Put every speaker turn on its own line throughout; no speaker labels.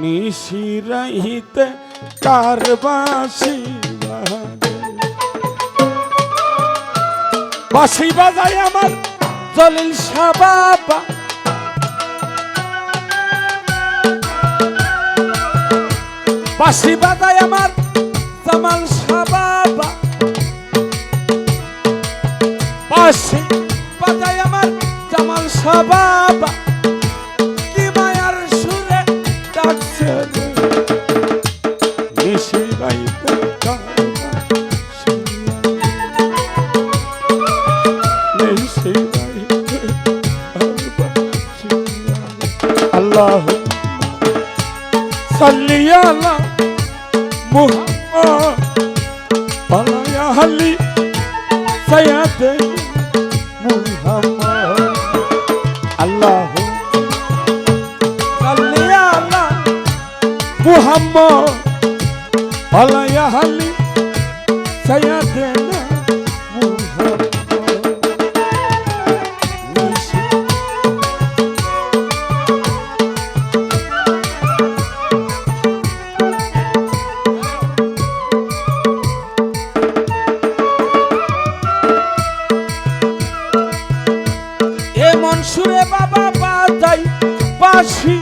নিশিরহিত কারবাসি বাসি বাজাই আমার জলিল শাহ বাসি বাজাই আমার জামাল 心。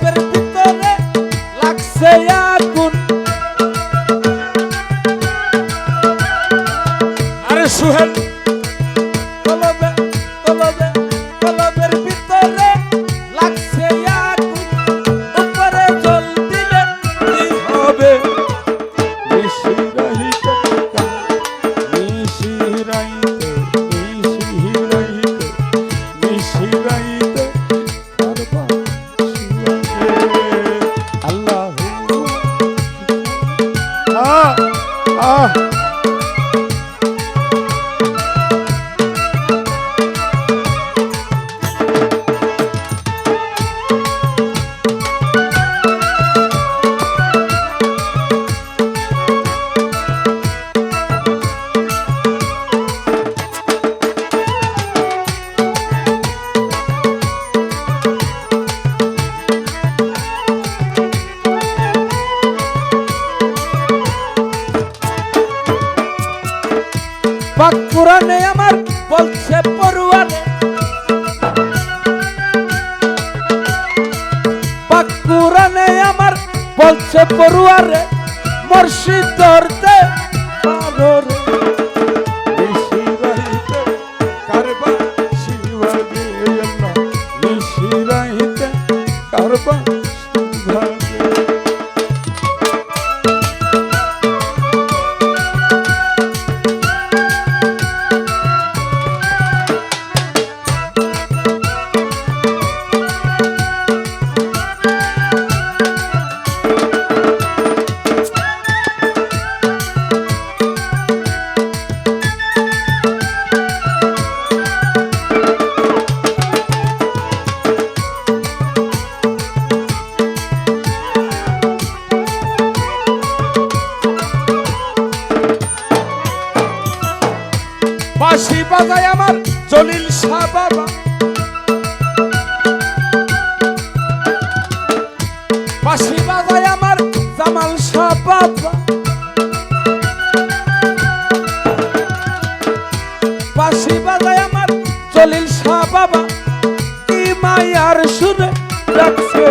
¡Pero! আরে মুর্শিদ জলিল সাবা বাবা। পাশি বাজায় আমার জামাল শাহ পাশি বাজায় আমার কি মায়ার রাখছে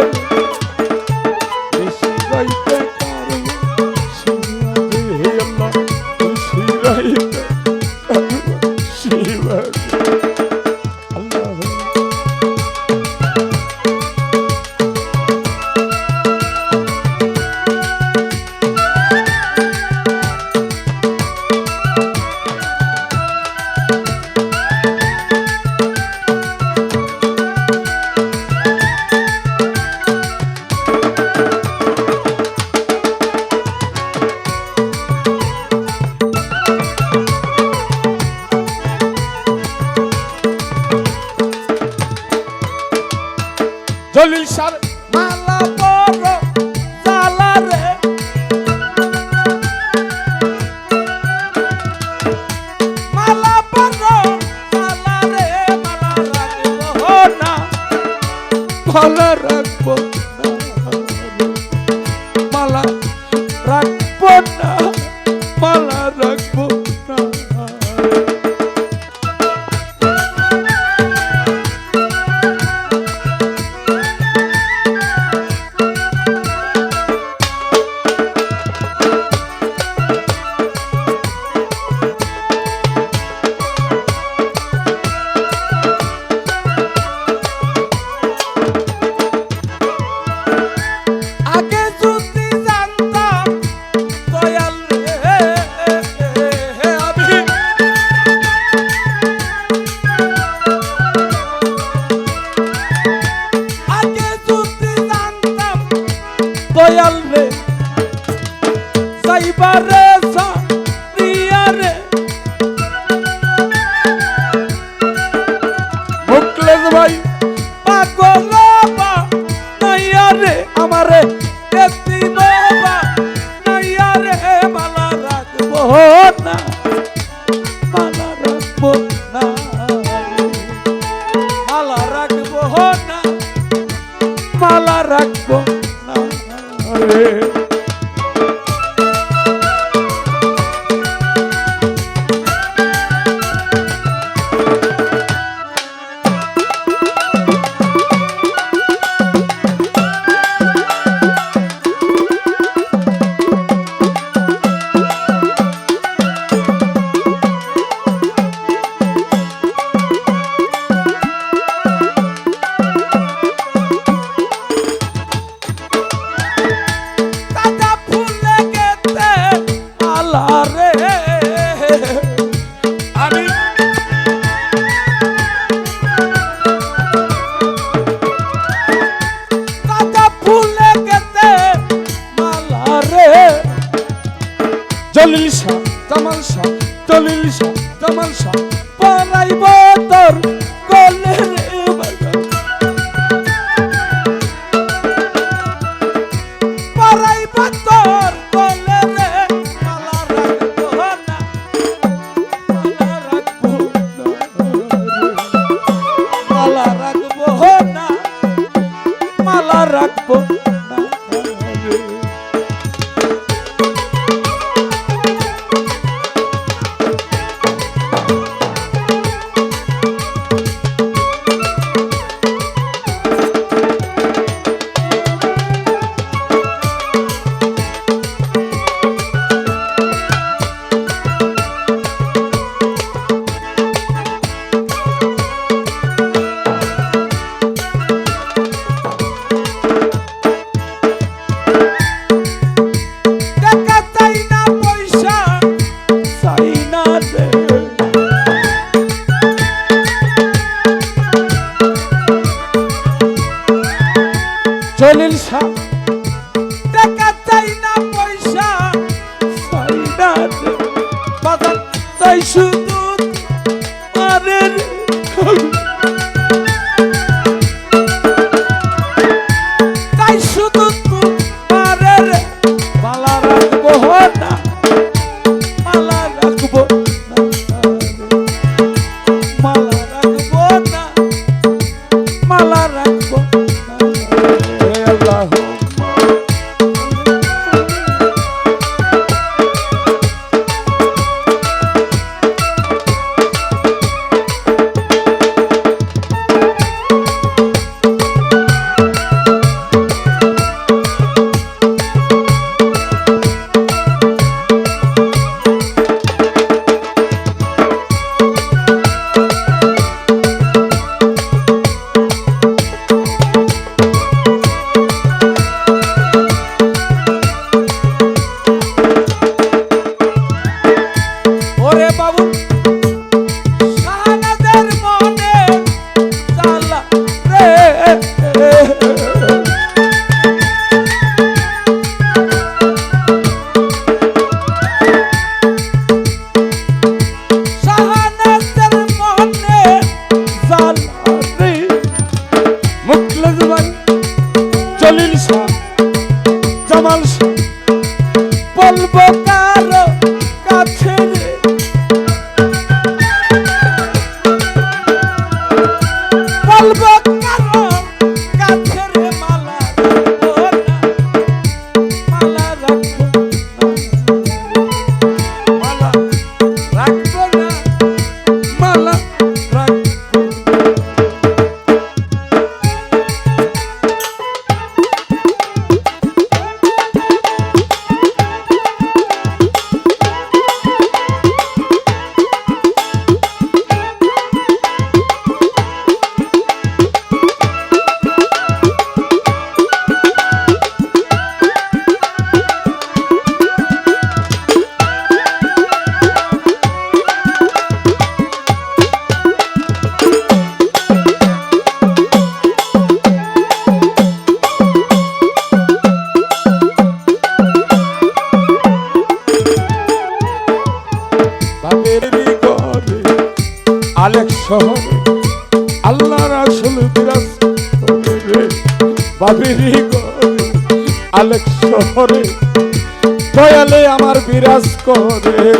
না মালা রাখব না। রে রে। খলিল শাহ অনেক শহরে আল্লাহ রাসুল বিরাজ বাবিরি আলেক শহরে দয়ালে আমার বিরাজ করে।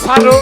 ছাড়ো।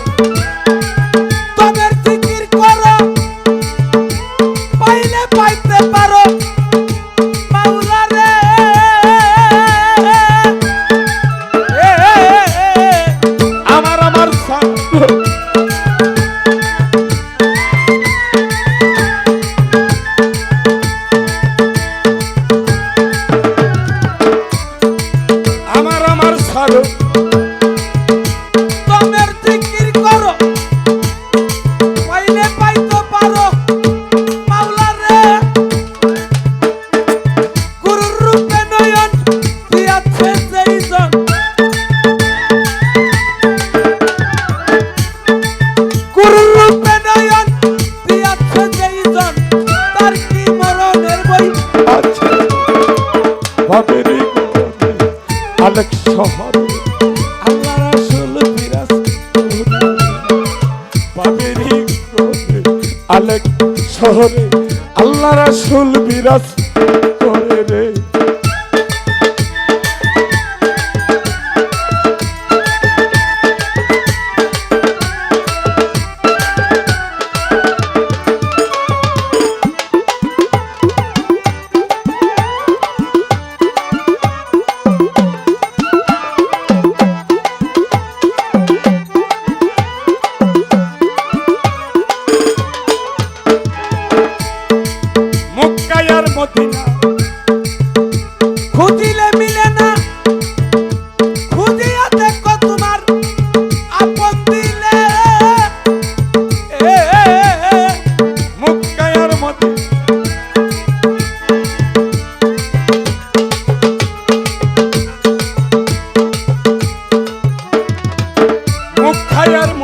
Yeah.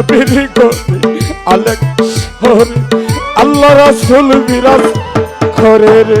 নবীর গতি আলেক হরে আল্লাহ রাসুল বিরাজ করে রে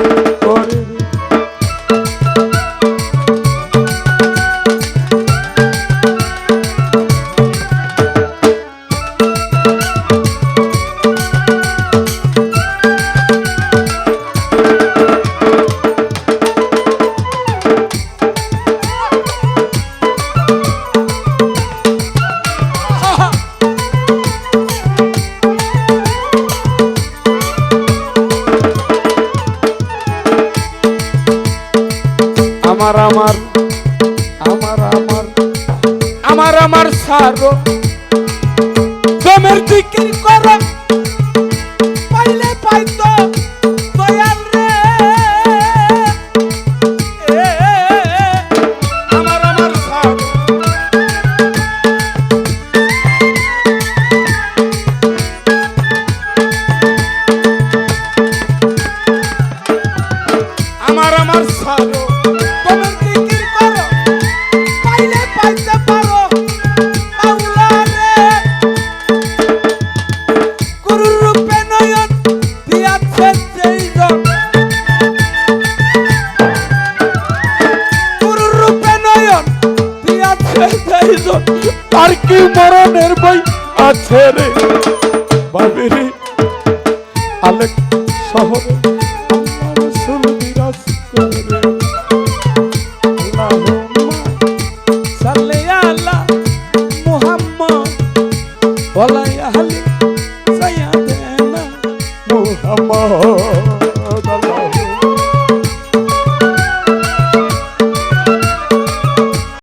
আমার আমার আমার আমার আমার আমার সারো।
জমের জিকির করো।
ছেড়ে